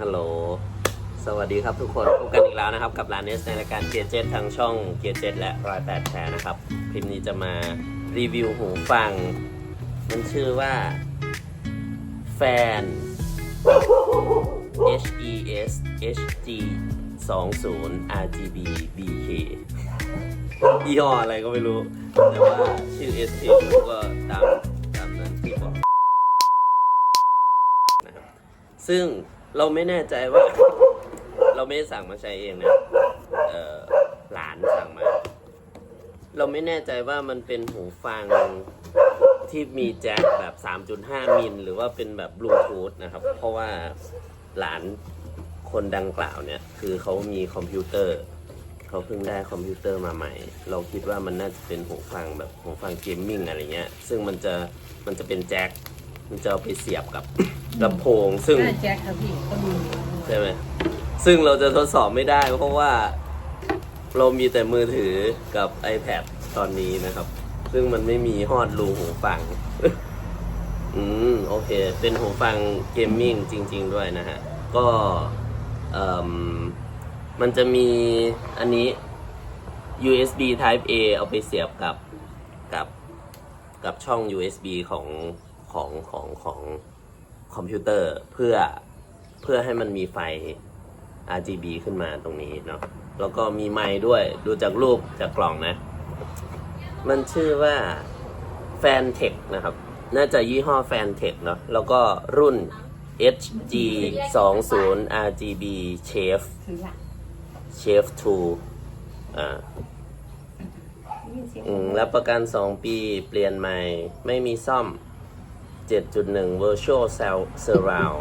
ฮัลโหล สวัสดีครับทุกคน พบกันอีกแล้วนะครับกับร้านเนสในรายการเกียร์เจ็ทางช่องเกียร์เจ็และรอยแปดแชร์นะครับ คลิปนี้จะมารีวิวหูฟัง มันชื่อว่าแฟน H E S H G 20 R G B B K ยี่ห้ออะไรก็ไม่รู้ แต่ว่าชื่อ S P ก็ตามตามนั้นที่บอกนะครับซึ่ง เราไม่แน่ใจว่า เราไม่ได้สั่งมาใช้เองนะเอ่อหลานสั่งมา เราไม่แน่ใจว่ามันเป็นหูฟังที่มีแจ็คแบบ 3.5 มิล หรือว่าเป็นแบบบลูทูธนะครับ เพราะว่าหลานคนดังกล่าวเนี่ย คือเขามีคอมพิวเตอร์เขาเพิ่งได้คอมพิวเตอร์มาใหม่ เราคิดว่ามันน่าจะเป็นหูฟังแบบหูฟังเกมมิ่งอะไรเงี้ย ซึ่งมันจะมันจะเป็นแจ็ค มันจะเอาไปเสียบกับลำโพงซึ่งหน้าแจ็คครับพี่ก็ดูใช่ไหมซึ่งเราจะทดสอบไม่ได้เพราะว่าเรามีแต่มือถือกับ iPad ตอนนี้นะครับ ซึ่งมันไม่มีฮอดรูหูฟัง อืม โอเค เป็นหูฟังเกมมิ่งจริง ๆ ด้วยนะฮะ ก็เอ่มมันจะมีอันนี้ USB Type A เอาไปเสียบกับกับกับช่อง USB ของ ของของของคอมพิวเตอร์เพื่อเพื่อให้มันมีไฟ RGB ขึ้นมาตรงนี้เนาะแล้วก็มีไมค์ด้วยดูจากรูปจากกล่องนะ มันชื่อว่า f a n t e c นะครับ น่าจะยี่ห้อ f a n t e c เนาะแล้วก็รุ่น HG 20 RGB Chef Chef 2อ่าอืมรับประกัน 2 ปีเปลี่ยนใหม่ ไม่มีซ่อม 7.1 Virtual Cell Surround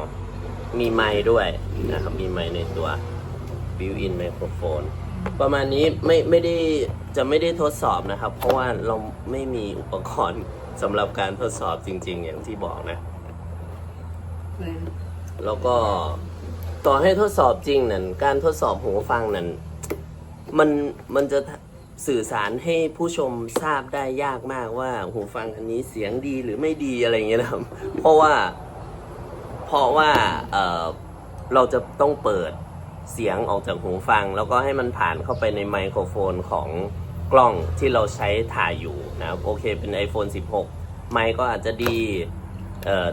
มีไมค์ด้วยนะครับ มีไมค์ในตัว Built-in Microphone ประมาณนี้ไม่ไม่ได้จะไม่ได้ทดสอบนะครับ เพราะว่าเราไม่มีอุปกรณ์สำหรับการทดสอบจริง ๆ อย่างที่บอกนะ แล้วก็ต่อให้ทดสอบจริงนั่นการทดสอบหูฟังนั่นมันมันจะ สื่อสารให้ผู้ชมทราบได้ยากมากว่าหูฟังอันนี้เสียงดีหรือไม่ดีอะไรอย่างเงี้ยนะครับ เพราะว่า เพราะว่าเเราจะต้องเปิดเสียงออกจากหูฟัง แล้วก็ให้มันผ่านเข้าไปในไมโครโฟนของกล้องที่เราใช้ถ่ายอยู่นะครับโอเคเป็น iPhone 16 ไมค์ก็อาจจะดี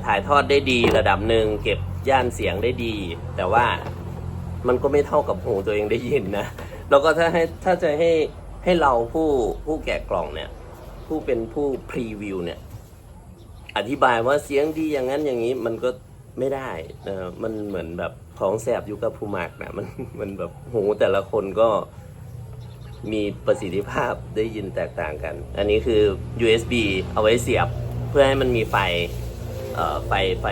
ถ่ายทอดได้ดีระดับหนึ่งเก็บย่านเสียงได้ดี แต่ว่ามันก็ไม่เท่ากับหูตัวเองได้ยินนะ แล้วก็ถ้าให้ถ้าจะให้ ให้เราผู้ผู้แกะกล่องเนี่ย ผู้เป็นผู้พรีวิวเนี่ย อธิบายว่าเสียงดีอย่างนั้นอย่างนี้มันก็ไม่ได้นะมันเหมือนแบบของแสบอยู่กับผู้หมักนะมันมันแบบหูแต่ละคนก็มีประสิทธิภาพได้ยินแตกต่างกัน อันนี้คือ USB เอาไว้เสียบเพื่อให้มันมีไฟเอ่อไฟไฟ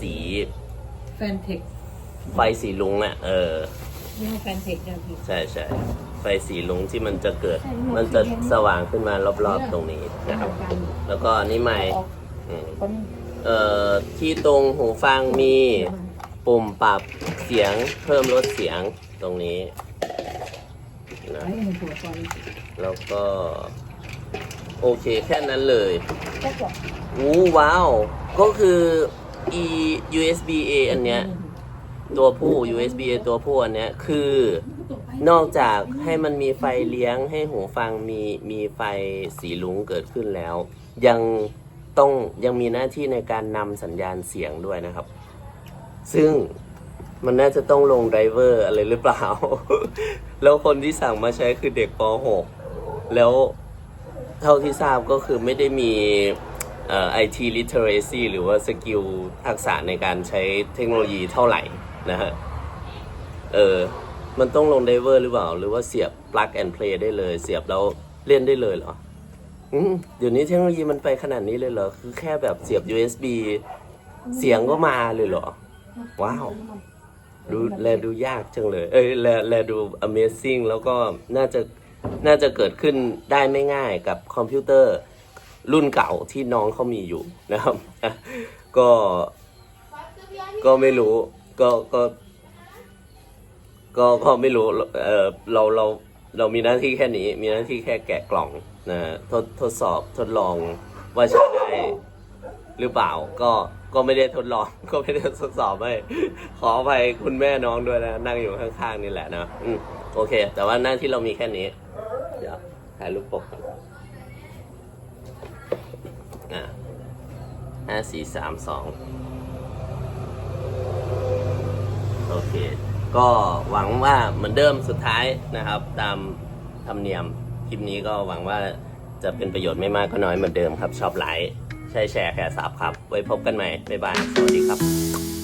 สีแฟนเทคไฟสีลุงอะเออยี่ห้อแฟนเทคเนี่ยพี่ใช่ใช่ไฟสีลุงที่มันจะเกิด มันจะสว่างขึ้นมารอบๆตรงนี้นะครับ แล้วก็อันนี้ไมค์อืมคนเอ่อที่ตรงหูฟังมีปุ่มปรับเสียงเพิ่มลดเสียงตรงนี้นะไอ้หนึ่งหัวก่อนแล้วก็ โอเคแค่นั้นเลยก็บอกอู้ว้าว ก็คือ e USB A อันเนี้ยตัวผู้ USB A ตัวผู้อันเนี้ยคือ นอกจากให้มันมีไฟเลี้ยงให้หูฟังมีมีไฟสีลุงเกิดขึ้นแล้ว ยังต้องยังมีหน้าที่ในการนำสัญญาณเสียงด้วยนะครับ ซึ่งมันน่าจะต้องลงไดรเวอร์อะไรหรือเปล่า แล้วคนที่สั่งมาใช้คือเด็กป .6 แล้วเท่าที่ทราบก็คือไม่ได้มีเอ่อ IT literacy หรือว่าสกิลทักษะในการใช้เทคโนโลยีเท่าไหร่นะฮะ เออ มันต้องลงไดเวอร์หรือเปล่า หรือว่าเสียบ plug and play ได้เลย เสียบแล้วเล่นได้เลยเหรออืมเดี๋ยวนี้เทคโนโลยีมันไปขนาดนี้เลยเหรอ คือแค่แบบเสียบ USB เสียงก็มาเลยเหรอ ว้าว ดูแลดูยากจังเลย เอ้ยแลแลดู Amazing แล้วก็น่าจะน่าจะเกิดขึ้นได้ไม่ง่ายกับคอมพิวเตอร์รุ่นเก่าที่น้องเขามีอยู่นะครับอะก็ก็ไม่รู้ ก็ก็ ก็ก็ไม่รู้เออเราเราเรามีหน้าที่แค่นี้ มีหน้าที่แค่แกะกล่องนะทดทดสอบทดลองว่าใช้ได้หรือเปล่าก็ก็ไม่ได้ทดลอง ก็ไม่ได้ทดสอบให้ขอไปคุณแม่น้องด้วยนะนั่งอยู่ข้างๆนี่แหละนะอืมโอเค แต่ว่าหน้าที่เรามีแค่นี้ เดี๋ยวถ่ายรูปปกอนอะห้าสี่สามสองโอเค ก็หวังว่าเหมือนเดิมสุดท้ายนะครับ ตามธรรมเนียมคลิปนี้ก็หวังว่าจะเป็นประโยชน์ไม่มากก็น้อยเหมือนเดิมครับ ชอบไลค์ใช้แชร์แค่สับครับ ไว้พบกันใหม่ บ๊ายบาย สวัสดีครับ